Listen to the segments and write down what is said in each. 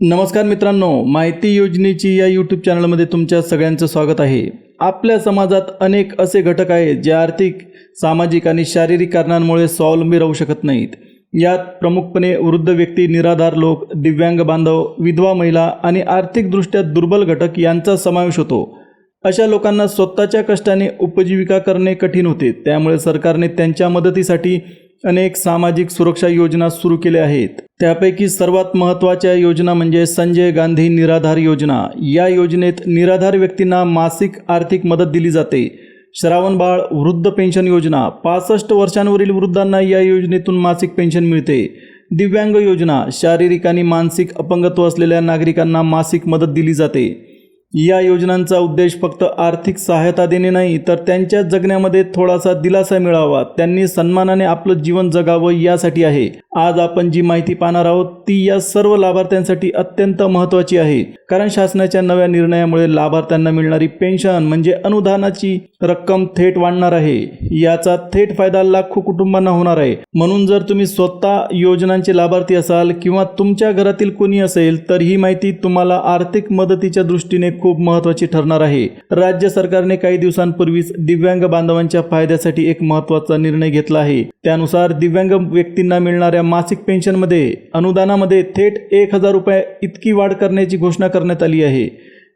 नमस्कार मित्रांनो माहिती योजनेची या यूट्यूब चॅनलमध्ये तुमच्या सगळ्यांचं स्वागत आहे. आपल्या समाजात अनेक असे घटक आहेत जे आर्थिक सामाजिक आणि शारीरिक कारणांमुळे स्वावलंबी राहू शकत नाहीत. यात प्रमुखपणे वृद्ध व्यक्ती निराधार लोक दिव्यांग बांधव विधवा महिला आणि आर्थिकदृष्ट्या दुर्बल घटक यांचा समावेश होतो. अशा लोकांना स्वतःच्या कष्टाने उपजीविका करणे कठीण होते. त्यामुळे सरकारने त्यांच्या मदतीसाठी अनेक सामाजिक सुरक्षा योजना सुरू केल्या आहेत. त्यापैकी सर्वात महत्त्वाच्या योजना म्हणजे संजय गांधी निराधार योजना. या योजनेत निराधार व्यक्तींना मासिक आर्थिक मदत दिली जाते. श्रावणबाळ वृद्ध पेन्शन योजना. पासष्ट वर्षांवरील वृद्धांना या योजनेतून मासिक पेन्शन मिळते. दिव्यांग योजना. शारीरिक आणि मानसिक अपंगत्व असलेल्या नागरिकांना मासिक मदत दिली जाते. या योजनांचा उद्देश फक्त आर्थिक सहायता देणे नाही तर त्यांच्या जगण्यामध्ये थोडासा दिलासा मिळावा. त्यांनी सन्मानाने आपलं जीवन जगावं यासाठी आहे. आज आपण जी माहिती पाहणार आहोत ती या सर्व लाभार्थ्यांसाठी अत्यंत महत्त्वाची आहे. कारण शासनाच्या नव्या निर्णयामुळे लाभार्थ्यांना मिळणारी पेन्शन म्हणजे अनुदानाची रक्कम थेट वाढणार आहे. याचा थेट फायदा लाखो कुटुंबांना होणार आहे. म्हणून जर तुम्ही स्वतः योजनांचे लाभार्थी असाल किंवा तुमच्या घरातील कोणी असेल तर ही माहिती तुम्हाला आर्थिक मदतीच्या दृष्टीने खूप महत्त्वाची ठरणार आहे. राज्य सरकारने काही दिवसांपूर्वीच दिव्यांग बांधवांच्या फायद्यासाठी एक महत्त्वाचा निर्णय घेतला आहे. त्यानुसार दिव्यांग व्यक्तींना मिळणाऱ्या मासिक पेन्शनमध्ये अनुदानामध्ये थेट एक हजार रुपये इतकी वाढ करण्याची घोषणा करण्यात आली आहे.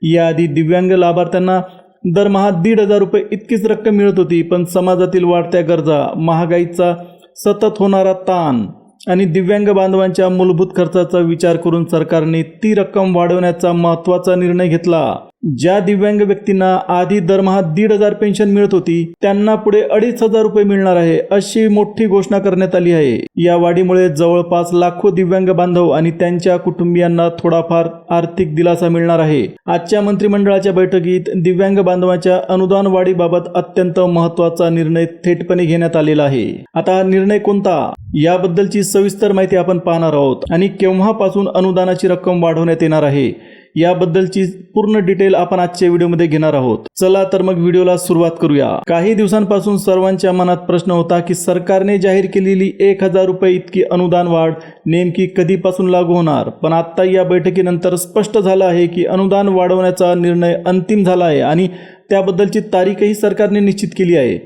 याआधी दिव्यांग लाभार्थ्यांना दरमहा दीड हजार रुपये इतकीच रक्कम मिळत होती पण समाजातील वाढत्या गरजा महागाईचा सतत होणारा ताण आणि दिव्यांग बांधवांच्या मूलभूत खर्चाचा विचार करून सरकारने ती रक्कम वाढवण्याचा महत्त्वाचा निर्णय घेतला. ज्या दिव्यांग व्यक्तींना आधी दरमहा दीड हजार पेन्शन मिळत होती त्यांना पुढे अडीच हजार रुपये मिळणार आहे अशी मोठी घोषणा करण्यात आली आहे. या वाढीमुळे जवळपास लाखो दिव्यांग बांधव आणि त्यांच्या कुटुंबियांना थोडाफार आर्थिक दिलासा मिळणार आहे. आजच्या मंत्रिमंडळाच्या बैठकीत दिव्यांग बांधवांच्या अनुदान वाढीबाबत अत्यंत महत्त्वाचा निर्णय थेटपणे घेण्यात आलेला आहे. आता हा निर्णय कोणता? याबद्दलची सविस्तर माहिती आपण पाहणार आहोत आणि केव्हापासून अनुदानाची रक्कम वाढवण्यात येणार आहे? याबद्दलची पूर्ण डिटेल आपण आजच्या व्हिडिओमध्ये घेणार आहोत. चला तर मग व्हिडिओला सुरुवात करूया. काही दिवसांपासून सर्वांच्या मनात प्रश्न होता की सरकारने जाहीर केलेली एक हजार रुपये इतकी अनुदान वाढ नेमकी कधीपासून लागू होणार? पण आता या बैठकीनंतर स्पष्ट झालं आहे की अनुदान वाढवण्याचा निर्णय अंतिम झाला आहे आणि त्याबद्दलची तारीखही सरकारने निश्चित केली आहे.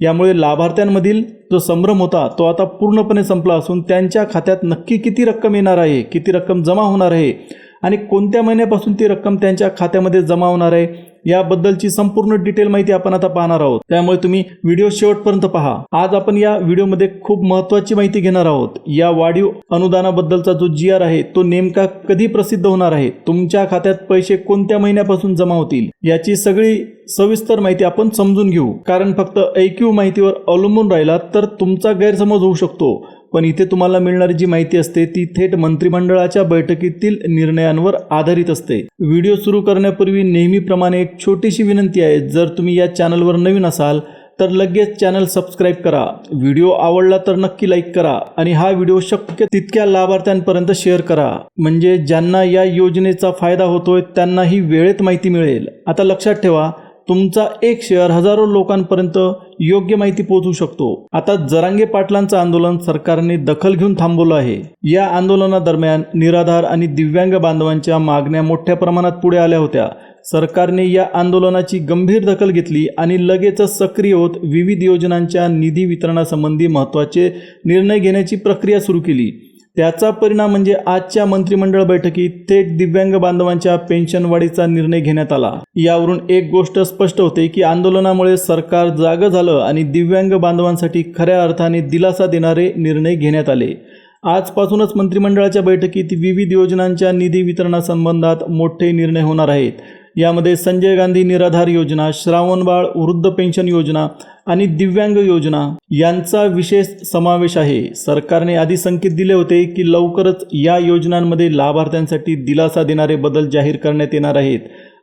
यामुळे लाभार्थ्यांमधील जो संभ्रम होता तो आता पूर्णपणे संपला असून त्यांच्या खात्यात नक्की किती रक्कम येणार आहे किती रक्कम जमा होणार आहे आणि कोणत्या महिन्यापासून ती रक्कम त्यांच्या खात्यामध्ये जमा होणार आहे याबद्दलची संपूर्ण डिटेल माहिती आपण आता पाहणार आहोत. त्यामुळे तुम्ही व्हिडिओ शेवटपर्यंत पहा. आज आपण या व्हिडिओमध्ये खूप महत्वाची माहिती घेणार आहोत. या वाढीव अनुदानाबद्दलचा जो जी आर आहे तो नेमका कधी प्रसिद्ध होणार आहे? तुमच्या खात्यात पैसे कोणत्या महिन्यापासून जमा होतील? याची सगळी सविस्तर माहिती आपण समजून घेऊ. कारण फक्त ऐक्यू माहितीवर अवलंबून राहिला तर तुमचा गैरसमज होऊ शकतो. पण इथे तुम्हाला मिळणारी जी माहिती असते ती थेट मंत्रिमंडळाच्या बैठकीतील निर्णयांवर आधारित असते. व्हिडिओ सुरू करण्यापूर्वी नेहमीप्रमाणे एक छोटीशी विनंती आहे जर तुम्ही या चॅनलवर नवीन असाल तर लगेच चॅनल सबस्क्राईब करा. व्हिडिओ आवडला तर नक्की लाईक करा आणि हा व्हिडिओ शक्य तितक्या लाभार्थ्यांपर्यंत शेअर करा. म्हणजे ज्यांना या योजनेचा फायदा होतोय त्यांनाही वेळेत माहिती मिळेल. आता लक्षात ठेवा तुमचा एक शेअर हजारो लोकांपर्यंत योग्य माहिती पोहोचू शकतो. आता जरांगे पाटलांचं आंदोलन सरकारने दखल घेऊन थांबवलं आहे. या आंदोलनादरम्यान निराधार आणि दिव्यांग बांधवांच्या मागण्या मोठ्या प्रमाणात पुढे आल्या होत्या. सरकारने या आंदोलनाची गंभीर दखल घेतली आणि लगेचच सक्रिय होत विविध योजनांच्या निधी वितरणासंबंधी महत्त्वाचे निर्णय घेण्याची प्रक्रिया सुरू केली. त्याचा परिणाम म्हणजे आजच्या मंत्रिमंडळ बैठकीत थेट दिव्यांग बांधवांच्या पेन्शन वाढीचा निर्णय घेण्यात आला. यावरून एक गोष्ट स्पष्ट होते की आंदोलनामुळे सरकार जागं झालं आणि दिव्यांग बांधवांसाठी खऱ्या अर्थाने दिलासा देणारे निर्णय घेण्यात आले. आजपासूनच मंत्रिमंडळाच्या बैठकीत विविध योजनांच्या निधी वितरणासंबंधात मोठे निर्णय होणार आहेत. यामध्ये संजय गांधी निराधार योजना श्रावणबाळ वृद्ध पेन्शन योजना आणि दिव्यांग योजना यांचा विशेष समावेश आहे. सरकारने आधी संकेत दिले होते की लवकरच या योजनांमध्ये लाभार्थ्यांसाठी दिलासा देणारे बदल जाहीर करण्यात येणार आहेत.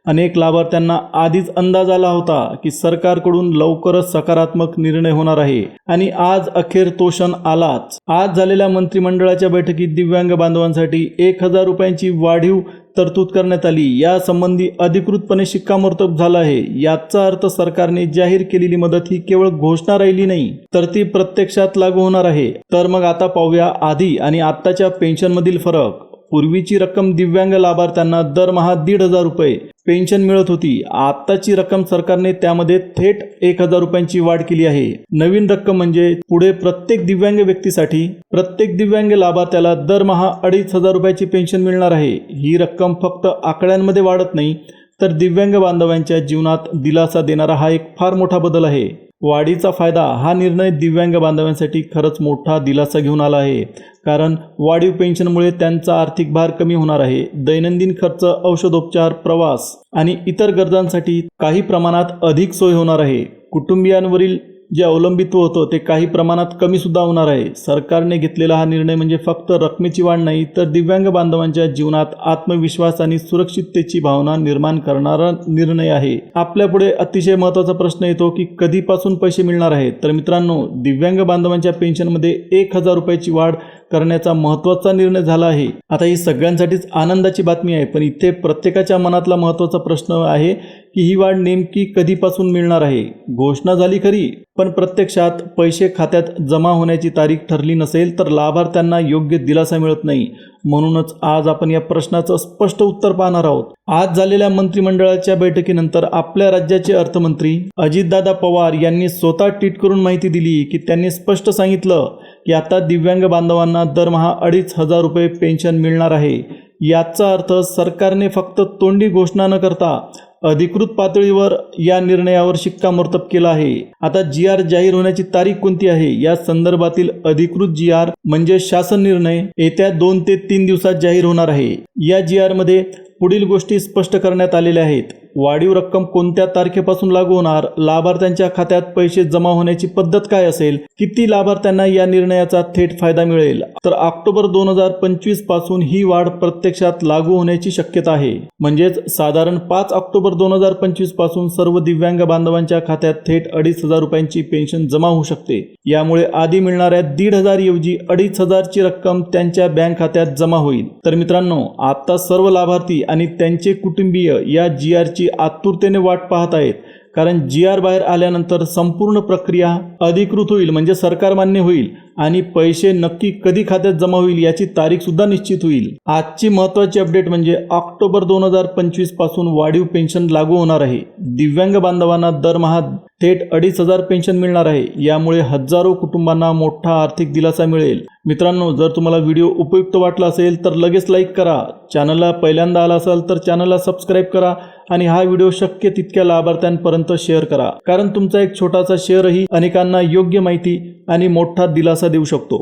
अनेक लाभार्थ्यांना आधीच अंदाज आला होता की सरकारकडून लवकरच सकारात्मक निर्णय होणार आहे. आणि आज अखेर तो क्षण आलाच. आज झालेल्या मंत्रिमंडळाच्या बैठकीत दिव्यांग बांधवांसाठी एक हजार रुपयांची वाढीव तरतूद करण्यात आली. यासंबंधी अधिकृतपणे शिक्कामोर्तब झाला आहे. याचा अर्थ सरकारने जाहीर केलेली मदत ही केवळ घोषणा राहिली नाही तर ती प्रत्यक्षात लागू होणार आहे. तर मग आता पाहूया आधी आणि आत्ताच्या पेन्शनमधील फरक. पूर्वीची रक्कम दिव्यांग लाभार्थ्यांना दरमहा दीड हजार रुपये पेन्शन मिळत होती. आत्ताची रक्कम सरकारने त्यामध्ये थेट एक हजार रुपयांची वाढ केली आहे. नवीन रक्कम म्हणजे पुढे प्रत्येक दिव्यांग व्यक्तीसाठी प्रत्येक दिव्यांग लाभार्थ्याला दरमहा अडीच हजार रुपयाची पेन्शन मिळणार आहे. ही रक्कम फक्त आकड्यांमध्ये वाढत नाही तर दिव्यांग बांधवांच्या जीवनात दिलासा देणारा हा एक फार मोठा बदल आहे. वाढीचा फायदा हा निर्णय दिव्यांग बांधवांसाठी खरंच मोठा दिलासा घेऊन आला आहे. कारण वाढीव पेन्शनमुळे त्यांचा आर्थिक भार कमी होणार आहे. दैनंदिन खर्च औषधोपचार प्रवास आणि इतर गरजांसाठी काही प्रमाणात अधिक सोय होणार आहे. कुटुंबियांवरील जे अवलंबित्व होतं ते काही प्रमाणात कमी सुद्धा होणार आहे. सरकारने घेतलेला हा निर्णय म्हणजे फक्त रकमेची वाढ नाही तर दिव्यांग बांधवांच्या जीवनात आत्मविश्वास आणि सुरक्षिततेची भावना निर्माण करणारा निर्णय आहे. आपल्यापुढे अतिशय महत्त्वाचा प्रश्न येतो की कधीपासून पैसे मिळणार आहेत? तर मित्रांनो दिव्यांग बांधवांच्या पेन्शनमध्ये एक हजार रुपयाची वाढ करण्याचा महत्त्वाचा निर्णय झाला आहे. आता ही सगळ्यांसाठीच आनंदाची बातमी आहे पण इथे प्रत्येकाच्या मनातला महत्त्वाचा प्रश्न आहे की ही वाढ नेमकी कधीपासून मिळणार आहे? घोषणा झाली खरी पण प्रत्यक्षात पैसे खात्यात जमा होण्याची तारीख ठरली नसेल तर लाभार्थ्यांना योग्य दिलासा मिळत नाही. म्हणूनच आज आपण या प्रश्नाचं स्पष्ट उत्तर पाहणार आहोत. आज झालेल्या मंत्रिमंडळाच्या बैठकीनंतर आपल्या राज्याचे अर्थमंत्री अजितदादा पवार यांनी स्वतः ट्विट करून माहिती दिली की त्यांनी स्पष्ट सांगितलं की आता दिव्यांग बांधवांना दरमहा अडीच हजार रुपये पेन्शन मिळणार आहे. याचा अर्थ सरकारने फक्त तोंडी घोषणा न करता अधिकृत पातळीवर या निर्णयावर शिक्कामोर्तब केला आहे. आता जी आर जाहीर होण्याची तारीख कोणती आहे? या संदर्भातील अधिकृत जी आर म्हणजे शासन निर्णय येत्या दोन ते तीन दिवसात जाहीर होणार आहे. या जी आरमध्ये पुढील गोष्टी स्पष्ट करण्यात आलेल्या आहेत. वाढीव रक्कम कोणत्या तारखेपासून लागू होणार? लाभार्थ्यांच्या खात्यात पैसे जमा होण्याची पद्धत काय असेल? किती लाभार्थ्यांना या निर्णयाचा थेट फायदा मिळेल? तर ऑक्टोबर दोन हजार पंचवीसपासून ही वाढ प्रत्यक्षात लागू होण्याची शक्यता आहे. म्हणजेच साधारण पाच ऑक्टोबर दोन हजार पंचवीसपासून सर्व दिव्यांग बांधवांच्या खात्यात थेट अडीच हजार रुपयांची पेन्शन जमा होऊ शकते. यामुळे आधी मिळणाऱ्या दीड हजार ऐवजी अडीच हजारची रक्कम त्यांच्या बँक खात्यात जमा होईल. तर मित्रांनो आता सर्व लाभार्थी आणि त्यांचे कुटुंबीय या जी आरची आतुरतेने वाट पाहत आहेत. कारण जी आर बाहेर आल्यानंतर संपूर्ण प्रक्रिया अधिकृत होईल म्हणजे सरकार मान्य होईल आणि पैसे नक्की कधी खात्यात जमा होईल याची तारीख सुद्धा निश्चित होईल. आजची महत्त्वाची अपडेट म्हणजे ऑक्टोबर दोन हजार पंचवीसपासून वाढीव पेन्शन लागू होणार आहे. दिव्यांग बांधवांना दरमहा थेट अडीच हजार पेन्शन मिळणार आहे. यामुळे हजारो कुटुंबांना मोठा आर्थिक दिलासा मिळेल. मित्रांनो जर तुम्हाला व्हिडिओ उपयुक्त वाटला असेल तर लगेच लाईक करा. चॅनलला पहिल्यांदा आला असाल तर चॅनलला सबस्क्राईब करा. आणि हा व्हिडिओ शक्य तितक्या लाभार्थ्यांपर्यंत शेअर करा. कारण तुमचा एक छोटासा शेअरही अनेकांना योग्य माहिती आणि मोठा दिलासा देऊ शकतो.